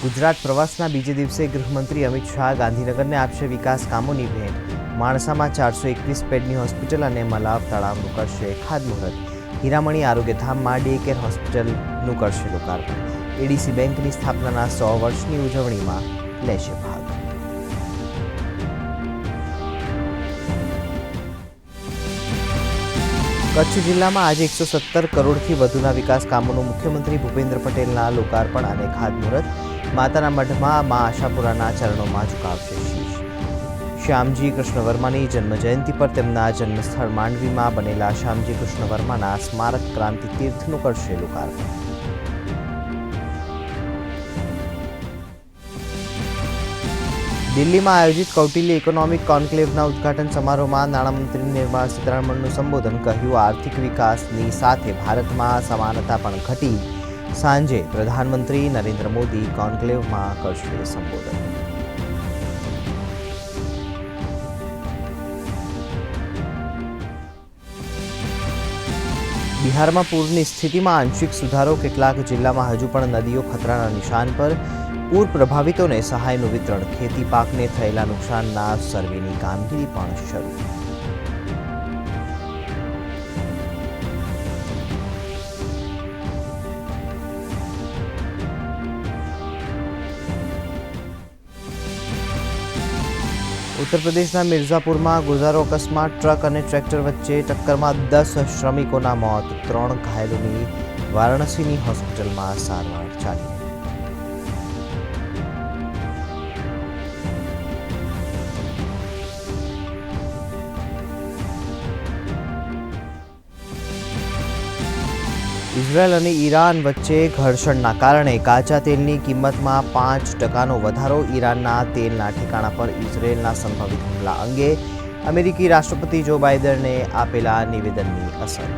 ગુજરાત પ્રવાસના બીજે દિવસે ગૃહમંત્રી અમિત શાહ ગાંધીનગરને આપશે વિકાસ કામોની ભેટ. માણસામાં ચારસો એકવીસ બેડની હોસ્પિટલ અને મલાવ તળાવનું કરશે ખાતમુહૂર્ત. હીરામણી આરોગ્યધામમાં ડે કેર હોસ્પિટલનું કરશે લોકાર્પણ. એડીસી બેંકની સ્થાપનાના સો વર્ષની ઉજવણીમાં લેશે ભાગ. કચ્છ જિલ્લામાં આજે એકસો સત્તર કરોડથી વધુના વિકાસ કામોનું મુખ્યમંત્રી ભૂપેન્દ્ર પટેલના લોકાર્પણ અને ખાતમુહૂર્ત. માતાના મઢમાં મા આશાપુરાના ચરણોમાં ઝુકાવશે શ્યામજી કૃષ્ણ વર્માની જન્મજયંતિ પર તેમના જન્મસ્થળ માંડવીમાં બનેલા શ્યામજી કૃષ્ણ વર્માના સ્મારક ક્રાંતિ તીર્થનું કરશે લોકાર્પણ. દિલ્હીમાં આયોજિત કૌટિલ્ય ઇકોનોમિક કોન્ક્લેવના ઉદ્ઘાટન સમારોહમાં નાણામંત્રી નિર્મળા સીતારમણનું સંબોધન કહ્યું, આર્થિક વિકાસની સાથે ભારતમાં સમાનતા પણ ઘટી. સાંજે પ્રધાનમંત્રી નરેન્દ્ર મોદી કોન્ક્લેવમાં કરશે સંબોધન. બિહારમાં પૂરની સ્થિતિમાં આંશિક સુધારો કેટલાક જિલ્લામાં હજુ પણ નદીઓ ખતરાના નિશાન પર. પૂર પ્રભાવિતોને સહાયનું વિતરણ, ખેતી પાકને થયેલા નુકસાનના સર્વેની કામગીરી પણ શરૂ. ઉત્તર પ્રદેશના મિર્ઝાપુરમાં ગુજારો અકસ્માત, ટ્રક અને ટ્રેક્ટર વચ્ચે ટક્કરમાં દસ શ્રમિકોના મોત, ત્રણ ઘાયલોની વારાણસીની હોસ્પિટલમાં સારવાર ચાલી ઇઝરાયલ અને ઈરાન વચ્ચે ઘર્ષણના કારણે કાચા તેલની કિંમતમાં પાંચ ટકાનો વધારો ઈરાનના તેલના ઠેકાણા પર ઇઝરાયેલના સંભવિત હુમલા અંગે અમેરિકી રાષ્ટ્રપતિ જો બાઇડને આપેલા નિવેદનની અસર.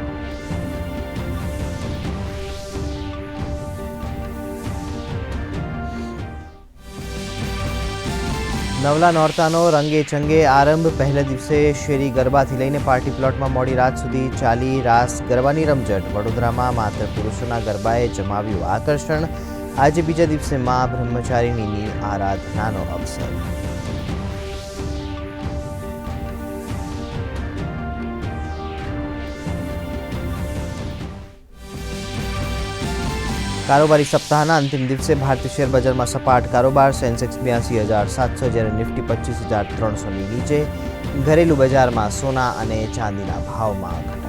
નવલા નોરતાનો રંગે ચંગે આરંભ. પહેલા દિવસે શેરી ગરબાથી લઈને પાર્ટી પ્લોટમાં મોડી રાત સુધી ચાલી રાસ ગરબાની રમઝટ. વડોદરામાં માત્ર પુરુષોના ગરબાએ જમાવ્યું આકર્ષણ. આજે બીજા દિવસે મા બ્રહ્મચારિણીની આરાધનાનો અવસર. કારોબારી સપ્તાહના અંતિમ દિવસે ભારતીય શેર બજારમાં સપાટ કારોબાર સેન્સેક્સ બ્યાસી હજાર સાતસો જ્યારે નિફ્ટી પચીસ હજાર ત્રણસોની નીચે. ઘરેલું બજારમાં સોના અને ચાંદીના ભાવમાં